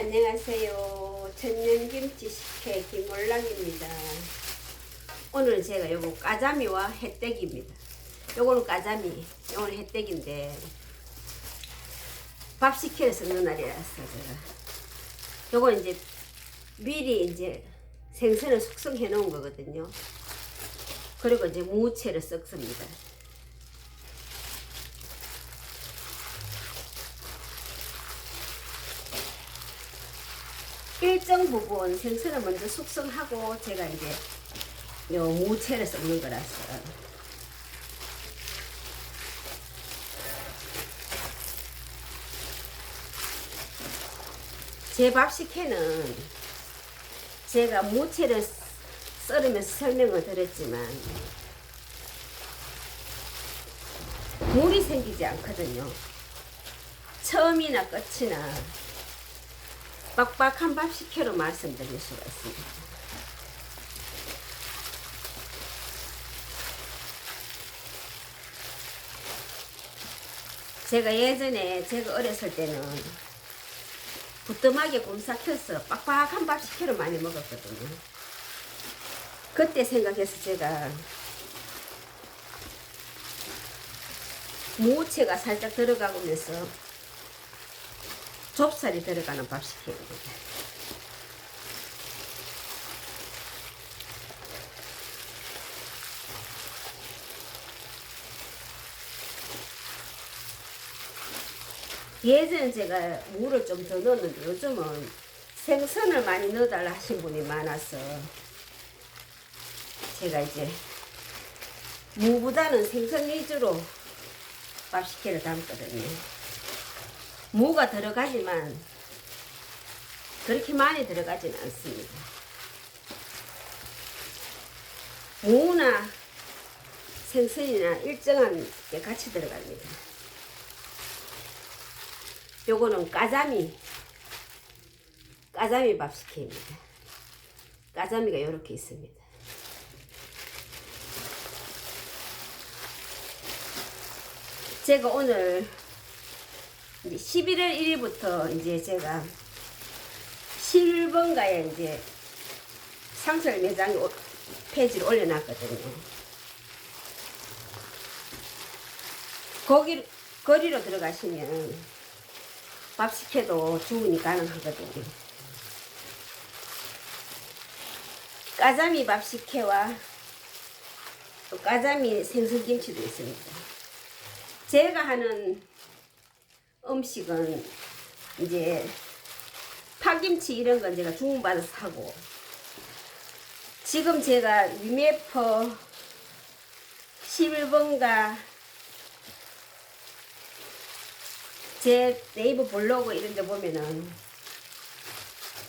안녕하세요. 천년김치 식혜 김몰랑입니다. 오늘은 제가 요거 까자미와 햇떼기입니다. 요거는 까자미, 요거는 햇떼기인데 밥 식혜를 섞는 날이라서 제가 요거 이제 미리 이제 생선을 숙성해 놓은 거거든요. 그리고 이제 무채를 섞습니다. 일정 부분 생선을 먼저 숙성하고 제가 이제 요 무채를 섞는 거라서 제 밥식회는 제가 무채를 썰으면서 설명을 드렸지만 물이 생기지 않거든요. 처음이나 끝이나 빡빡한 밥 식혜로 말씀드릴 수가 있습니다. 제가 예전에 제가 어렸을 때는 부뚜막에 곰삭혀서 빡빡한 밥 식혜로 많이 먹었거든요. 그때 생각해서 제가 무채가 살짝 들어가면서 좁쌀이 들어가는 밥 식혜입니다. 예전에 제가 물을 좀 더 넣었는데 요즘은 생선을 많이 넣어달라 하신 분이 많아서 제가 이제 무보다는 생선 위주로 밥 식혜를 담거든요. 무가 들어가지만 그렇게 많이 들어가지는 않습니다. 무나 생선이나 일정한 게 같이 들어갑니다. 요거는 까자미, 까자미 밥식혜입니다. 까자미가 이렇게 있습니다. 제가 오늘 이제 11월 1일부터 이제 제가 11번가에 이제 상설 매장 페이지를 올려놨거든요. 거기 거리로 들어가시면 밥 식혜도 주문이 가능하거든요. 까자미 밥 식혜와 또 까자미 생선김치도 있습니다. 제가 하는 음식은 이제 파김치 이런 건 제가 주문받아서 하고 지금 제가 위메퍼 11번가 제 네이버 블로그 이런 데 보면은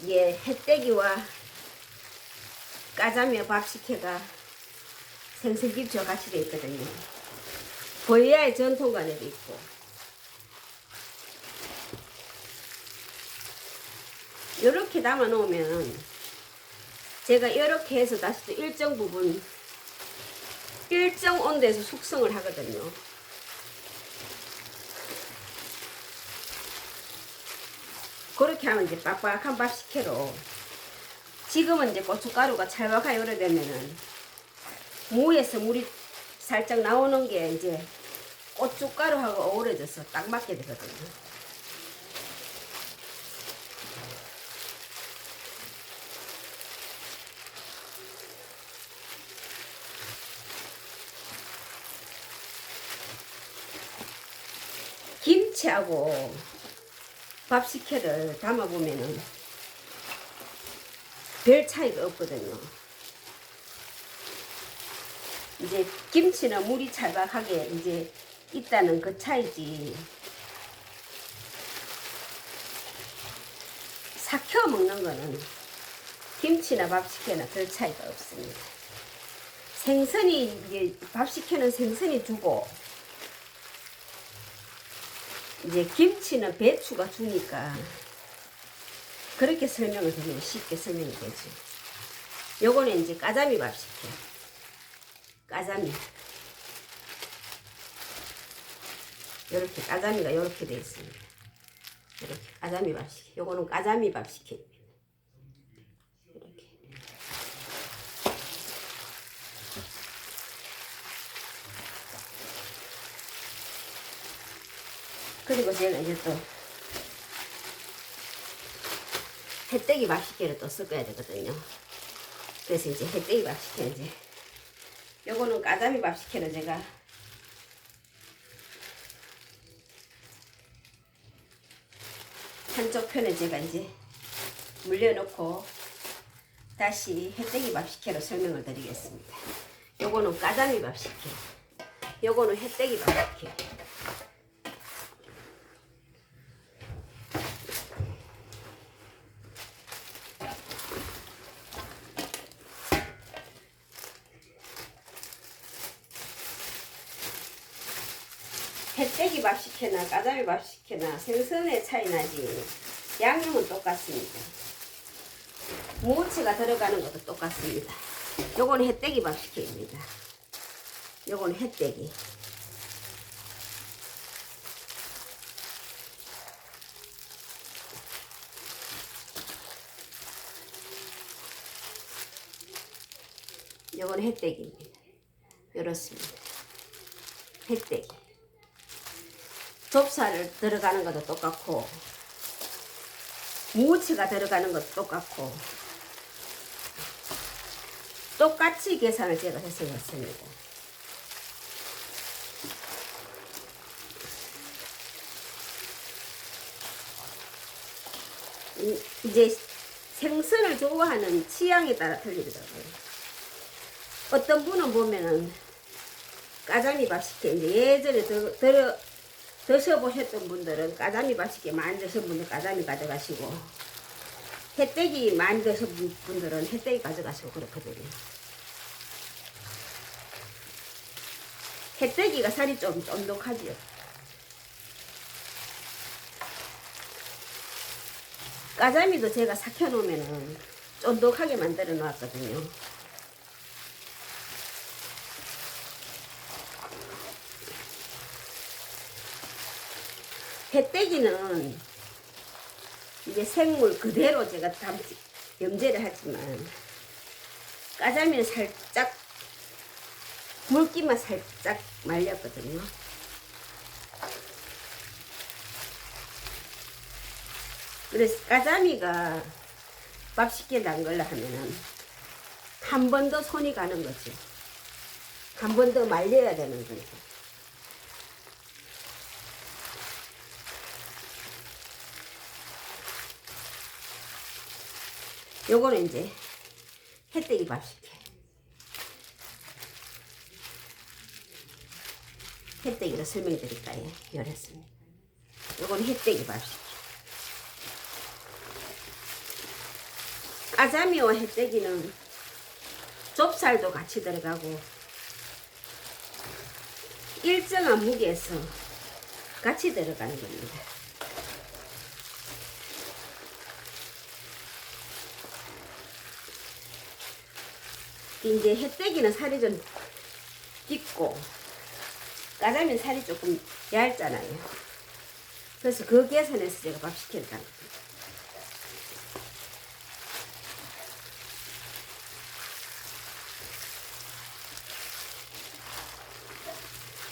이게 햇떼기와 까자미와 밥식혜가 생선김치와 같이 되어 있거든요. 보이야의 전통관에도 있고 이렇게 담아 놓으면 제가 이렇게 해서 다시 또 일정 부분 일정 온도에서 숙성을 하거든요. 그렇게 하면 이제 빡빡한 밥 식혜로 지금은 이제 고춧가루가 찰박하게 오래되면은 무에서 물이 살짝 나오는 게 이제 고춧가루하고 어우러져서 딱 맞게 되거든요. 김치하고 밥 식혜를 담아보면은 별 차이가 없거든요. 이제 김치는 물이 찰박하게 이제 있다는 그 차이지. 삭혀 먹는 거는 김치나 밥 식혜나 별 차이가 없습니다. 생선이 이제 밥 식혜는 생선이 주고 이제 김치는 배추가 주니까 그렇게 설명을 드리면 쉽게 설명이 되지. 요거는 이제 까자미 밥 식혜. 까자미. 이렇게 까자미가 이렇게 되어 있습니다. 이렇게 까자미 밥식. 요거는 까자미 밥식입니다. 이렇게. 제가 이제 또 햇떼기 밥식회를 또 섞어야 되거든요. 그래서 이제 햇떼기 밥식회 이제 요거는 까자미 밥식회로 제가 한쪽 편에 제가 이제 물려놓고 다시 햇떼기 밥식회로 설명을 드리겠습니다. 요거는 까자미 밥식회, 요거는 햇떼기 밥식회. 햇떼기 밥식회나 까자미 밥식회나 생선의 차이 나지 양념은 똑같습니다. 무채가 들어가는 것도 똑같습니다. 요거는 햇떼기 밥식회입니다. 요거는 햇떼기. 요거는 햇떼기입니다. 이렇습니다. 햇떼기. 좁쌀을 들어가는 것도 똑같고 무채가 들어가는 것도 똑같고 똑같이 계산을 제가 해서 했습니다. 이- 이제 생선을 좋아하는 취향에 따라 틀리더라고요. 어떤 분은 보면은 까자미 밥식회 이제 예전에 더, 들어 드셔보셨던 분들은 까자미 맛있게 많이 드신 분들 까자미 가져가시고 햇떼기 많이 드신 분들은 햇떼기 가져가시고 그렇거든요. 햇떼기가 살이 좀 쫀득하지요. 까자미도 제가 삭혀놓으면은 쫀득하게 만들어 놨거든요. 햇떼기는 이제 생물 그대로 제가 담지, 염제를 하지만 까자미는 살짝 물기만 살짝 말렸거든요. 그래서 까자미가 밥 쉽게 담글라 하면은 한 번 더 손이 가는 거죠. 한번 더 말려야 되는 거죠. 요거는 이제 햇떼기 밥식회. 햇떼기로 설명드릴까요? 열었습니다. 요거는 햇떼기 밥식회. 까자미와 햇떼기는 좁쌀도 같이 들어가고 일정한 무게에서 같이 들어가는 겁니다. 이제 햇떼기는 살이 좀 깊고 까자미는 살이 조금 얇잖아요. 그래서 그 계산해서 제가 밥 시켰다.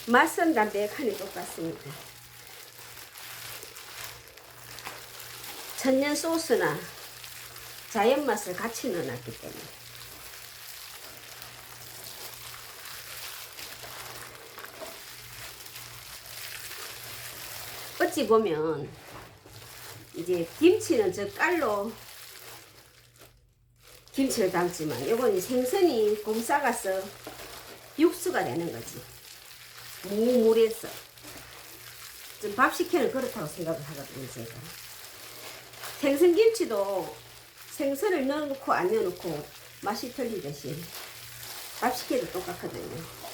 맛은 담백하니 똑같습니다. 천년 소스나 자연 맛을 같이 넣어놨기 때문에. 어찌 보면 이제 김치는 저 깔로 김치를 담지만 이건 생선이 곰 싸가서 육수가 되는 거지. 무물에서. 좀밥 식혜는 그렇다고 생각을 하거든요 제가. 생선김치도 생선을 넣어놓고 안 넣어놓고 맛이 틀리듯이 밥 식혜도 똑같거든요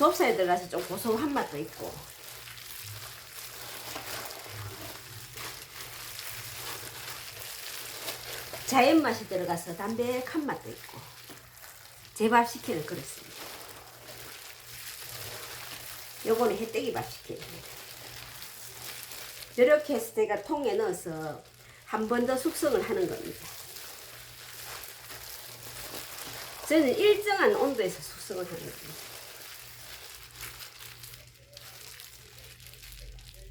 좁쌀에 들어가서 좀 고소한 맛도 있고 자연 맛이 들어가서 담백한 맛도 있고 제밥 시키는 그렇습니다. 요거는 햇떼기 밥시켜요. 이렇게 해서 제가 통에 넣어서 한 번 더 숙성을 하는 겁니다. 저는 일정한 온도에서 숙성을 하는 겁니다.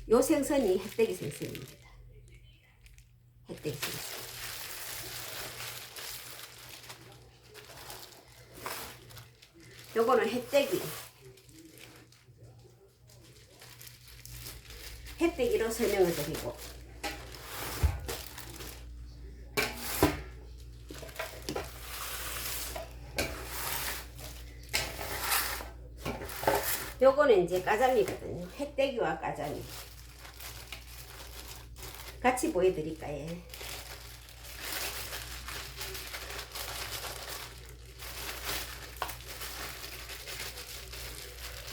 요 생선이 햇떼기 생선입니다. 햇떼기 생선. 요거는 햇떼기. 햇떼기로 설명을 드리고. 요거는 이제 까자미거든요. 햇떼기와 까자미. 같이 보여드릴까요?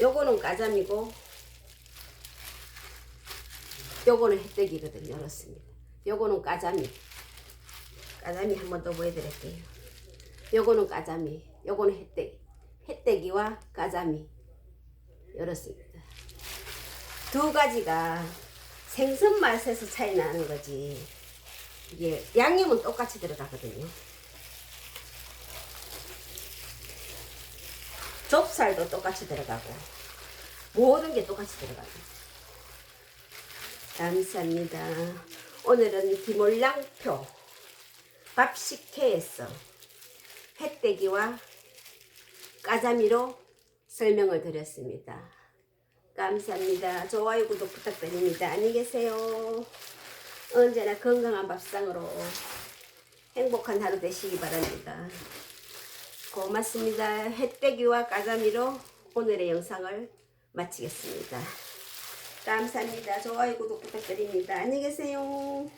요거는 까자미고 요거는 햇떼기거든요. 그렇습니다. 요거는 까자미. 까자미 한 번 더 보여드릴게요. 요거는 까자미. 요거는 햇떼기. 햇떼기와 까자미. 이렇습니다. 두 가지가 생선 맛에서 차이 나는 거지. 이게 양념은 똑같이 들어가거든요. 좁쌀도 똑같이 들어가고 모든 게 똑같이 들어가요. 감사합니다. 오늘은 김올랑표 밥식회에서 햇떼기와 까자미로 설명을 드렸습니다. 감사합니다. 좋아요, 구독 부탁드립니다. 안녕히 계세요. 언제나 건강한 밥상으로 행복한 하루 되시기 바랍니다. 고맙습니다. 햇떼기와 까자미로 오늘의 영상을 마치겠습니다. 감사합니다. 좋아요, 구독 부탁드립니다. 안녕히 계세요.